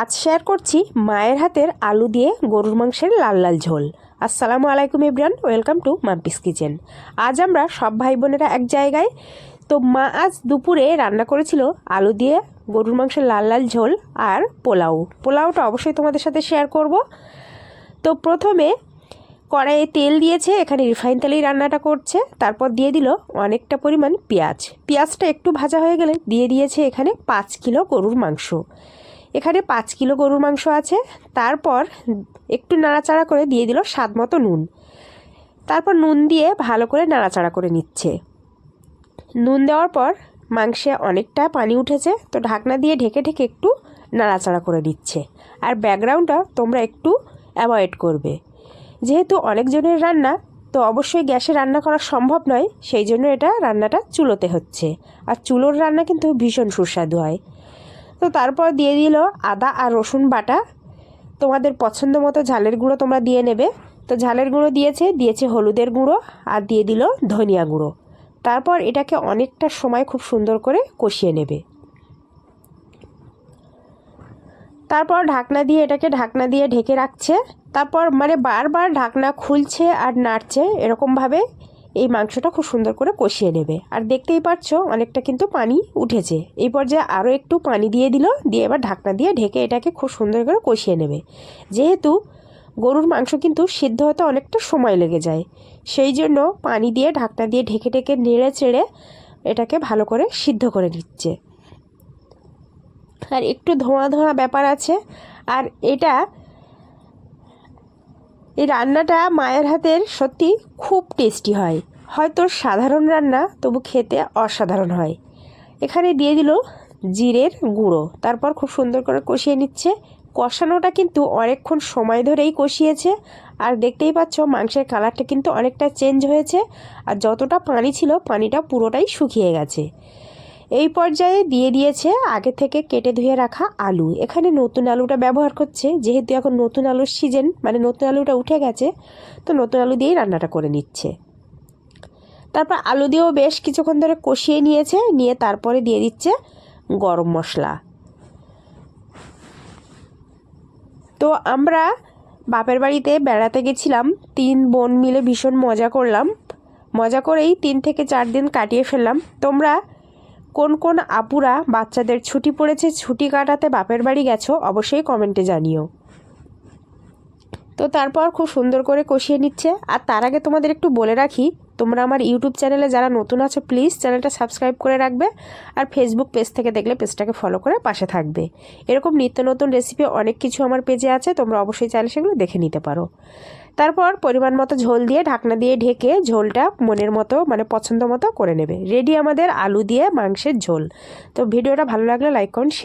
আজ শেয়ার করছি মায়ের হাতের আলু দিয়ে গরুর মাংসের লাল লাল ঝোল। আসসালামু আলাইকুম ইব্রান ওয়েলকাম টু মাম্পিস কিচেন। আজ আমরা সব ভাই বোনেরা এক জায়গায়। তো মা আজ দুপুরে রান্না করেছিল আলু দিয়ে গরুর মাংসের লাল লাল ঝোল আর পোলাও। পোলাওটা অবশ্যই তোমাদের সাথে শেয়ার করব। তো প্রথমে কড়াইয়ে তেল দিয়েছে, এখানে রিফাইন তেলেই রান্নাটা করছে। তারপর দিয়ে দিল অনেকটা পরিমাণ পেঁয়াজ। পেঁয়াজটা একটু ভাজা হয়ে গেলে দিয়ে দিয়েছে এখানে পাঁচ কিলো গরুর মাংস। এখানে পাঁচ কিলো গরুর মাংস আছে। তারপর একটু নাড়াচাড়া করে দিয়ে দিল স্বাদ মতো নুন। তারপর নুন দিয়ে ভালো করে নাড়াচাড়া করে নিচ্ছে। নুন দেওয়ার পর মাংসে অনেকটা পানি উঠেছে, তো ঢাকনা দিয়ে ঢেকে ঢেকে একটু নাড়াচাড়া করে দিচ্ছে আর ব্যাকগ্রাউন্ডটা তোমরা একটু অ্যাভয়েড করবে। যেহেতু অনেকজনের রান্না, তো অবশ্যই গ্যাসে রান্না করা সম্ভব নয়, সেই জন্য এটা রান্নাটা চুলোতে হচ্ছে। আর চুলোর রান্না কিন্তু ভীষণ সুস্বাদু হয়। তো তারপর দিয়ে দিল আদা আর রসুন বাটা। তোমাদের পছন্দ মতো ঝালের গুঁড়ো তোমরা দিয়ে নেবে। তো ঝালের গুঁড়ো দিয়েছে দিয়েছে হলুদের গুঁড়ো আর দিয়ে দিল ধনিয়া গুঁড়ো। তারপর এটাকে অনেকটা সময় খুব সুন্দর করে কষিয়ে নেবে। তারপর ঢাকনা দিয়ে এটাকে ঢাকনা দিয়ে ঢেকে রাখছে। তারপর মানে বারবার ঢাকনা খুলছে আর নাড়ছে এরকমভাবে। এই মাংসটা খুব সুন্দর করে কষিয়ে নেবে। আর দেখতেই পাচ্ছ অনেকটা কিন্তু পানি উঠেছে। এই পর্যায়ে আরও একটু পানি দিয়ে দিল, দিয়ে এবার ঢাকনা দিয়ে ঢেকে এটাকে খুব সুন্দর করে কষিয়ে নেবে। যেহেতু গরুর মাংস কিন্তু সিদ্ধ হতে অনেকটা সময় লেগে যায়, সেই জন্য পানি দিয়ে ঢাকনা দিয়ে ঢেকে ঢেকে নেড়ে চেড়ে এটাকে ভালো করে সিদ্ধ করে নিচ্ছে। আর একটু ধোঁয়া ধোঁয়া ব্যাপার আছে, আর এটা এই রান্নাটা মায়ের হাতের সত্যি খুব টেস্টি হয়। হয়তো সাধারণ রান্না, তবু খেতে অসাধারণ হয়। এখানে দিয়ে দিল জিরের গুঁড়ো। তারপর খুব সুন্দর করে কষিয়ে নিচ্ছে। কষানোটা কিন্তু অনেকক্ষণ সময় ধরেই কষিয়েছে। আর দেখতেই পাচ্ছ, মাংসের কালারটা কিন্তু অনেকটা চেঞ্জ হয়েছে। আর যতটা পানি ছিল, পানিটা পুরোটাই শুকিয়ে গেছে। এই পর্যায়ে দিয়ে দিয়েছে আগে থেকে কেটে ধুয়ে রাখা আলু। এখানে নতুন আলুটা ব্যবহার করছে। যেহেতু এখন নতুন আলুর সিজন মানে নতুন আলুটা উঠে গেছে, তো নতুন আলু দিয়েই রান্নাটা করে নিচ্ছে। তারপর আলু দিয়েও বেশ কিছুক্ষণ ধরে কষিয়ে নিয়েছে, নিয়ে তারপরে দিয়ে দিচ্ছে গরম মশলা। তো আমরা বাপের বাড়িতে বেড়াতে গেছিলাম। তিন বোন মিলে ভীষণ মজা করলাম। মজা করেই তিন থেকে চার দিন কাটিয়ে ফেললাম। তোমরা কোন কোন আপুরা বাচ্চাদের ছুটি পড়েছে, ছুটি কাটাতে বাপের বাড়ি গেছো, অবশ্যই কমেন্টে জানিও। তো তারপর খুব সুন্দর করে কষিয়ে নিচ্ছে। আর তার আগে তোমাদের একটু বলে রাখি, তোমরা আমার ইউটিউব চ্যানেলে যারা নতুন আছো, প্লিজ চ্যানেলটা সাবস্ক্রাইব করে রাখবে। আর ফেসবুক পেজ থেকে দেখলে পেজটাকে ফলো করে পাশে থাকবে। এরকম নিত্য নতুন রেসিপি অনেক কিছু আমার পেজে আছে, তোমরা অবশ্যই চাইলে সেগুলো দেখে নিতে পারো। তারপর পরিমাণ মতো ঝোল দিয়ে ঢাকনা দিয়ে ঢেকে ঝোলটা মনের মতো মানে পছন্দ মতো করে নেবে। রেডি আমাদের আলু দিয়ে মাংসের ঝোল। তো ভিডিওটা ভালো লাগলে লাইক করুন